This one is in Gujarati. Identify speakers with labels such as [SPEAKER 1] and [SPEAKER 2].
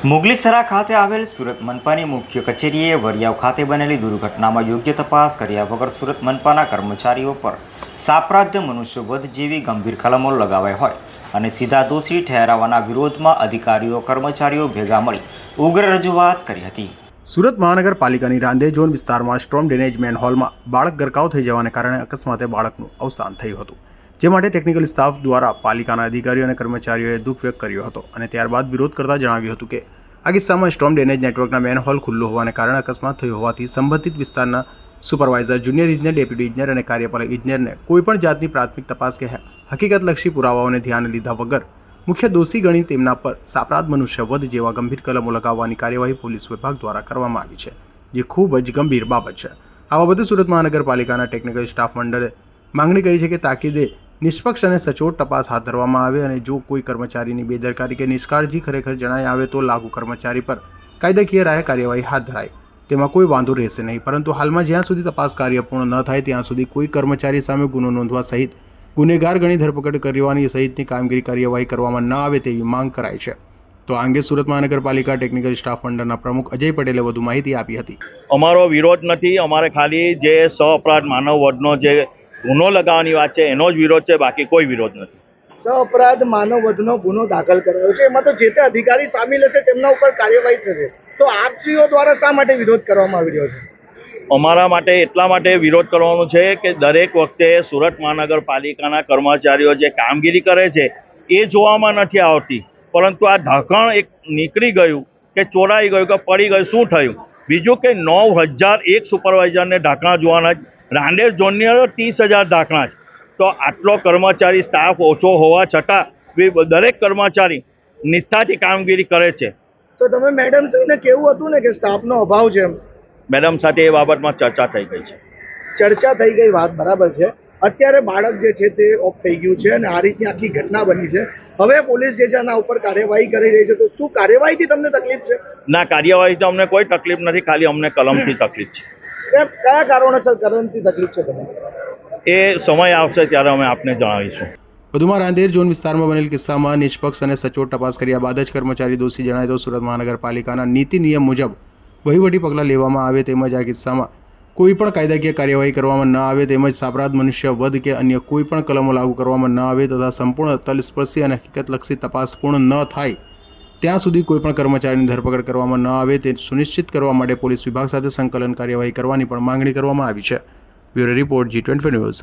[SPEAKER 1] મુગલીસરા ખાતે આવેલ સુરત મનપાની મુખ્ય કચેરીએ વરિયાવ ખાતે બનેલી દુર્ઘટનામાં યોગ્ય તપાસ કર્યા વગર સુરત મનપાના કર્મચારીઓ પર સાપ્રાધ્ય મનુષ્યવધ જેવી ગંભીર કલમો લગાવાઈ હોય અને સીધા દોષી ઠેરાવવાના વિરોધમાં અધિકારીઓ, કર્મચારીઓ ભેગા મળી ઉગ્ર રજૂઆત કરી હતી.
[SPEAKER 2] સુરત મહાનગરપાલિકાની રાંધે ઝોન વિસ્તારમાં સ્ટ્રોમ ડ્રેનેજ મેનહોલમાં બાળક ગરકાવ થઈ જવાને કારણે અકસ્માતે બાળકનું અવસાન થયું હતું. જે માટે ટેકનિકલ સ્ટાફ દ્વારા પાલિકાના અધિકારીઓ અને કર્મચારીઓએ દુઃખ વ્યક્ત કર્યો હતો અને ત્યારબાદ વિરોધ કરતા જણાવ્યું હતું કે, આ કિસ્સામાં સ્ટ્રોમ ડ્રેનેજ નેટવર્કના મેનહોલ ખુલ્લો હોવાને કારણે અકસ્માત થયો હોવાથી સંબંધિત વિસ્તારના સુપરવાઇઝર, જુનિયર ઇજનેર, ડેપ્યુટી ઇજનેર અને કાર્યપાલક ઇજનેરને કોઈપણ જાતની પ્રાથમિક તપાસ કે હકીકતલક્ષી પુરાવાઓને ધ્યાને લીધા વગર મુખ્ય દોષી ગણી તેમના પર સાપરાધ મનુષ્યવધ જેવા ગંભીર કલમો લગાવવાની કાર્યવાહી પોલીસ વિભાગ દ્વારા કરવામાં આવી છે, જે ખૂબ જ ગંભીર બાબત છે. આ બાબતે સુરત મહાનગરપાલિકાના ટેકનિકલ સ્ટાફ મંડળે માંગણી કરી છે કે તાકીદે નિષ્પક્ષ અને સચોટ તપાસ હાથ ધરવામાં આવે અને જો કોઈ કર્મચારીની બેદરકારી કે નિષ્કાળજી ખરેખર જણાય આવે તો લાગુ કર્મચારી પર કાયદાકીય રાહે કાર્યવાહી હાથ ધરાય. તેમાં કોઈ વાંધો રહેશે નહીં, પરંતુ હાલમાં જ્યાં સુધી તપાસ કાર્ય પૂર્ણ ન થાય, ત્યાં સુધી કોઈ કર્મચારી સામે ગુનો નોંધવા સહિત ગુનેગાર ગણી ધરપકડ કરવાની સહિતની કામગીરી કાર્યવાહી કરવામાં ન આવે તેવી માંગ કરાઈ છે. તો આ અંગે સુરત મહાનગરપાલિકા ટેકનિકલ સ્ટાફ મંડળના પ્રમુખ અજય પટેલે વધુ માહિતી આપી હતી.
[SPEAKER 3] અમારો વિરોધ નથી, અમારે ખાલી જે સ અપરાધ માનવ વધનો જે ગુનો લગાવવાની વાત છે એનો જ વિરોધ છે બાકી કોઈ વિરોધ નથી.
[SPEAKER 4] સઅપરાધ માનવ વધનો ગુનો દાખલ કરાયો છે. એમાં તો જે તે અધિકારી સામેલ હશે તેમના ઉપર કાર્યવાહી થશે. તો આપશ્રીઓ દ્વારા શા માટે વિરોધ કરવામાં આવી રહ્યો છે?
[SPEAKER 3] અમારા માટે એટલા માટે વિરોધ કરવાનો છે કે દરેક વખતે સુરત મહાનગરપાલિકાના કર્મચારીઓ જે કામગીરી કરે છે એ જોવામાં નથી આવતી. પરંતુ આ ઢાંકણ એક નીકળી ગયું કે ચોરાઈ ગયું કે પડી ગયું શું થયું? બીજું કે નવ હજાર એક સુપરવાઇઝરને ઢાંકણા જોવાના જ રાંડેર ઝોનની અંદર ત્રીસ હજાર ઢાંકણા છે. તો આટલો કર્મચારી સ્ટાફ ઓછો હોવા છતાં દરેક કર્મચારી નિષ્ઠાથી કામગીરી કરે છે.
[SPEAKER 4] તો તમે મેડમ શ્રીને કેવું હતું ને કે સ્ટાફનો અભાવ છે એમ?
[SPEAKER 3] મેડમ સાથે એ બાબતમાં ચર્ચા થઈ ગઈ છે.
[SPEAKER 4] ચર્ચા થઈ ગઈ વાત બરાબર છે. અત્યારે બાળક જે છે તે ઓફ થઈ ગયું છે અને આ રીતની આખી ઘટના બની છે. હવે પોલીસ જે છે આના ઉપર કાર્યવાહી કરી રહી છે. તો શું કાર્યવાહીથી તમને તકલીફ છે?
[SPEAKER 3] ના કાર્યવાહીથી અમને કોઈ તકલીફ નથી. ખાલી અમને કલમથી તકલીફ છે.
[SPEAKER 4] કયા કારણોસર કરંટથી તકલીફ છે તમને?
[SPEAKER 3] એ સમય આવશે ત્યારે અમે આપને જણાવીશું.
[SPEAKER 2] વધુમાં રાંદેર ઝોન વિસ્તારમાં બનેલ કિસ્સામાં નિષ્પક્ષ અને સચોટ તપાસ કર્યા બાદ જ કર્મચારી દોષી જણાય તો સુરત મહાનગરપાલિકાના નીતિ નિયમ મુજબ વહીવટી પગલાં લેવામાં આવે તેમજ આ કિસ્સામાં કોઈ પણ કાયદાકીય કાર્યવાહી કરવામાં ન આવે તેમજ સાપરાધ મનુષ્ય વધ કે અન્ય કોઈ પણ કલમો લાગુ કરવામાં ન આવે તથા સંપૂર્ણ તલસ્પર્શી અને હકીકતલક્ષી તપાસ પૂર્ણ ન થાય ત્યાં સુધી કોઈ પણ કર્મચારીની ધરપકડ કરવામાં ન આવે તે સુનિશ્ચિત કરવા માટે પોલીસ વિભાગ સાથે સંકલન કાર્યવાહી કરવાની પણ માંગણી કરવામાં આવી છે. Bureau report G twenty news.